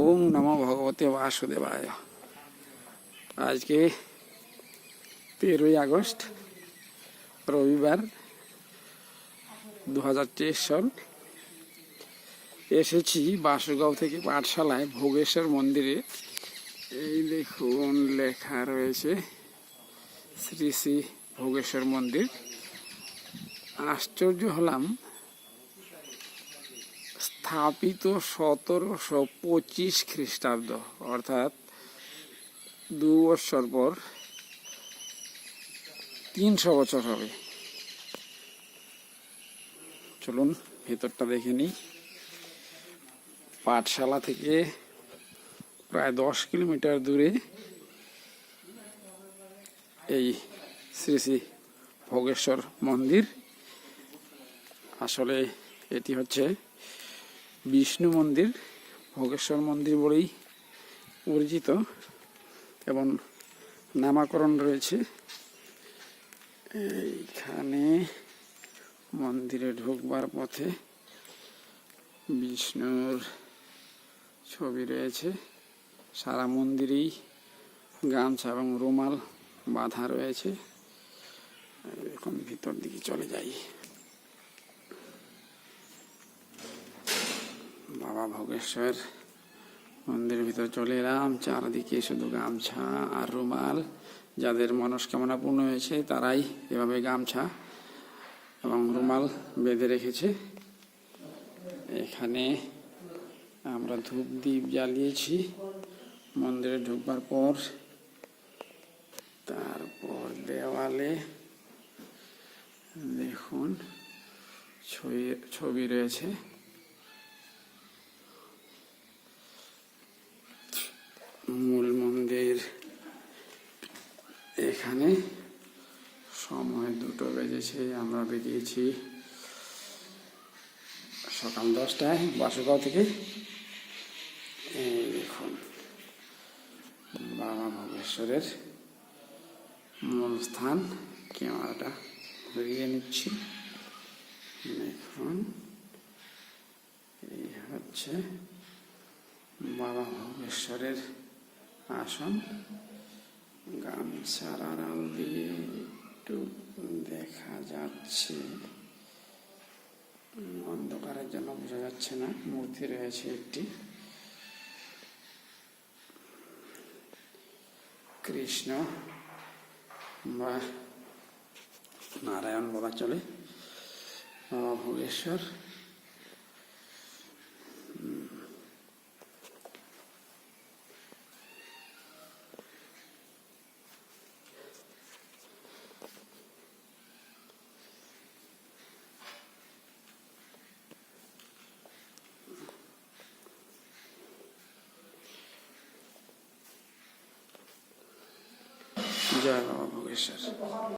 ওম নমো ভগবতে বাসুদেবায়। আজকে তেরোই আগস্ট, রবিবার দু হাজার তেইশ সাল। এসেছি বাসুগাঁও থেকে পাঠশালায় ভোগেশ্বর মন্দিরে। এই দেখুন, লেখা রয়েছে শ্রী শ্রী ভোগেশ্বর মন্দির। আশ্চর্য হলাম স্থাপিত সতেরোশো পঁচিশ খ্রিস্টাব্দ, অর্থাৎ দু বছর পর তিনশো বছর হবে। চলুন ভেতরটা দেখে নিই। পাঠশালা থেকে প্রায় দশ কিলোমিটার দূরে এই শ্রী শ্রী ভোগেশ্বর মন্দির। আসলে এটি হচ্ছে বিষ্ণু মন্দির, ভোগেশ্বর মন্দির বলেই পরিচিত এবং নামাকরণ রয়েছে। এইখানে মন্দিরে ঢুকবার পথে বিষ্ণুর ছবি রয়েছে। সারা মন্দিরেই গামছা এবং রুমাল বাঁধা রয়েছে। এখন ভিতর দিকে চলে যাই। বাবা ভোগেশ্বর মন্দিরের ভিতর চলে এলাম। চারদিকে শুধু গামছা আর রুমাল। যাদের মনস্কামনা পূর্ণ হয়েছে, তারাই এভাবে গামছা এবং রুমাল বেঁধে রেখেছে। এখানে আমরা ধূপ দ্বীপ জ্বালিয়েছি। মন্দিরে ঢুকবার পর, তারপর দেওয়ালে দেখুন, ছবি ছবি রয়েছে মূল মন্দির এখানে সময় দুটো বেজেছে, আমরা বেরিয়েছি সকাল দশটায় বাসুগাঁও থেকে। এই দেখুন, বাবা ভোগেশ্বরের মূল স্থান ক্যামেরাটা ঘুরিয়ে নিচ্ছি। দেখুন, এই হচ্ছে বাবা ভোগেশ্বরের আসন। গামছার আড়াল দিয়ে একটু দেখা যাচ্ছে। অন্ধকারের জন্য বোঝা যাচ্ছে না, মূর্তি রয়েছে একটি। কৃষ্ণ বা নারায়ণ বলা চলে। বাবা ভোগেশ্বর জয় বাবা ভোগেশ্বর